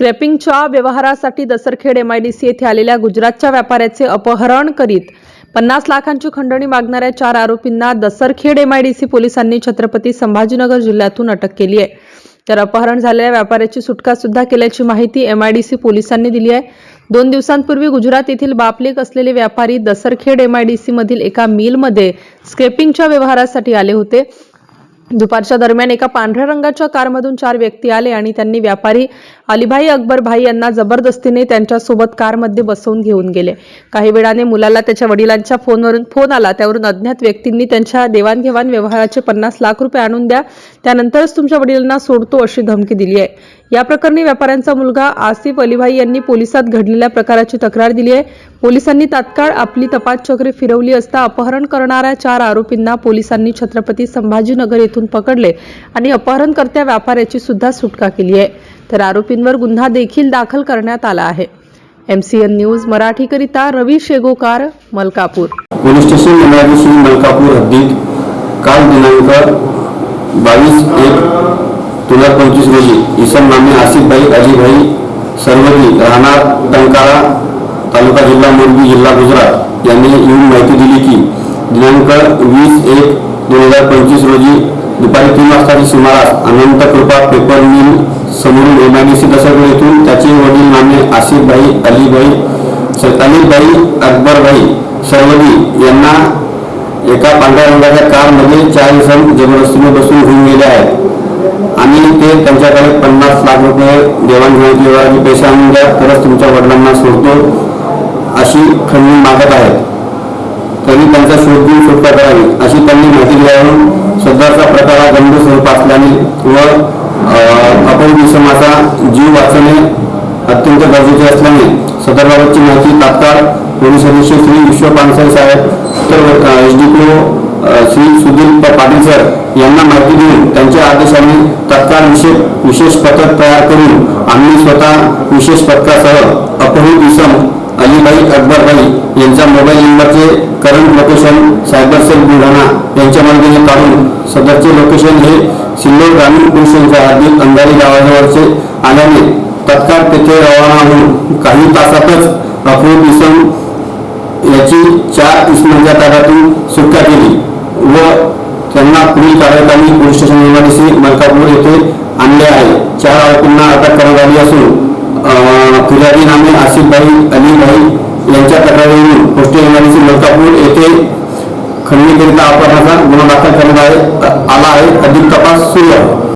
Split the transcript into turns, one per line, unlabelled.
स्क्रॅपिंगच्या व्यवहारासाठी दसरखेड एमआयडीसी येथे आलेल्या गुजरातच्या व्यापाऱ्याचे अपहरण करीत पन्नास लाखांची खंडणी मागणाऱ्या चार आरोपींना दसरखेड एमआयडीसी पोलिसांनी छत्रपती संभाजीनगर जिल्ह्यातून अटक केली आहे. तर अपहरण झालेल्या व्यापाऱ्याची सुटका सुद्धा केल्याची माहिती एमआयडीसी पोलिसांनी दिली आहे. दोन दिवसांपूर्वी गुजरात येथील बापलेक असलेले व्यापारी दसरखेड एमआयडीसी मधील एका मिलमध्ये स्केपिंगच्या व्यवहारासाठी आले होते. दुपारच्या दरम्यान एका पांढऱ्या रंगाच्या कारमधून चार व्यक्ती आले आणि त्यांनी व्यापारी अलिभाई अकबर भाई यांना जबरदस्तीने त्यांच्यासोबत कारमध्ये बसवून घेऊन गेले. काही वेळाने मुलाला त्याच्या वडिलांच्या फोनवरून फोन आला. त्यावरून अज्ञात व्यक्तींनी त्यांच्या देवाणघेवाण व्यवहाराचे पन्नास लाख रुपये आणून द्या. त्यानंतरच तुमच्या वडिलांना सोडतो अशी धमकी दिली आहे. या प्रकरणी व्यापाऱ्यांचा मुलगा आसिफ अलीभाई यांनी पोलिसात घडलेल्या प्रकाराची तक्रार दिली आहे. पोलिसांनी तात्काळ आपली तपास चक्री फिरवली असता अपहरण करणाऱ्या चार आरोपींना पोलिसांनी छत्रपती संभाजीनगर येथून पकडले आणि अपहरणकर्त्या व्यापाऱ्याची सुद्धा सुटका केली आहे. तर आरोपींवर गुन्हा देखील दाखल करण्यात आला आहे. एमसीएन न्यूज मराठीकरिता रवी शेगोकार मलकापूर.
पोलीस स्टेशन मलकापूर हद्दीत काल दिनांक बावीस एक दोन हजार पंचवीस रोजी. इसम नामे आसिफभाई अलीभाई सर्वजी राहणार टंकारा तालुका जिल्हा मोरबी जिल्हा गुजरात. यांनी येऊन माहिती दिली की दिनांक वीस एक दोन हजार पंचवीस रोजी दुपारी तीन वाजताची सुमारास अनंत कृपा पेपर मिल समोरून एमआयडीसी दसरगड येथून त्याचे वडील नामे आसिफभाई अलीभाई अलीभाई अकबरभाई सर्वजी यांना एका पांढऱ्या रंगाच्या कारमध्ये चार इसम जबरदस्तीने बसून घेऊन गेले आहेत आणि त्यांच्याकडे पन्नास लाख रुपये देवाणघेवाणीचे व्यवहाराचे पैसे आणून द्या तरच तुमच्या वडिलांना सोडतो अशी खंडणी मागत आहेत. तरी त्यांचा शोध घेऊन सुटका करावी अशी त्यांनी माहिती दिल्यावरून सध्याचा प्रकार हा गंभीर स्वरूप असल्याने व अपवित्र विषमाचा जीव वाचणे अत्यंत गरजेचे असल्याने सदरबाबतची माहिती तात्काळ पोलीस अधीक्षक श्री विश्व पानसरे साहेब तर S D P Shri Sudhir Patil sir यांना माहिती देऊन त्यांच्या आदेशाने तत्काळ विशेष विशेष पथक तयार करून आम्ही स्वतः विशेष पथकासह अपहृत इसम अलीबाई अकबरबाई यांच्या मोबाईल नंबरचे current location cyber cell Buldhana यांच्या मदतीने काढून सदरचे लोकेशन हे सिल्लोड ग्रामीण पोलीस हद्दीत अंधारी गावाजवळचे आल्याने तत्काळ तेथे रवाना होऊन काही तासातच अपहृत इसम याची चार इसमांच्या ताब्यातून सुटका केली. त्यांना पोलीस स्टेशन एमआयडीसी मलकापूर येथे आणले आहे. चार आरोपींना अटक करण्यात आली असून फिर्यादी नामे आसिफभाई अलीभाई यांच्या तक्रारीवरून पोस्टल एमआयडीसी मलकापूर येथे खंडणीकरिता अपहरणाचा गुन्हा दाखल करण्यात आला आहे. अधिक तपास सुरू आहे.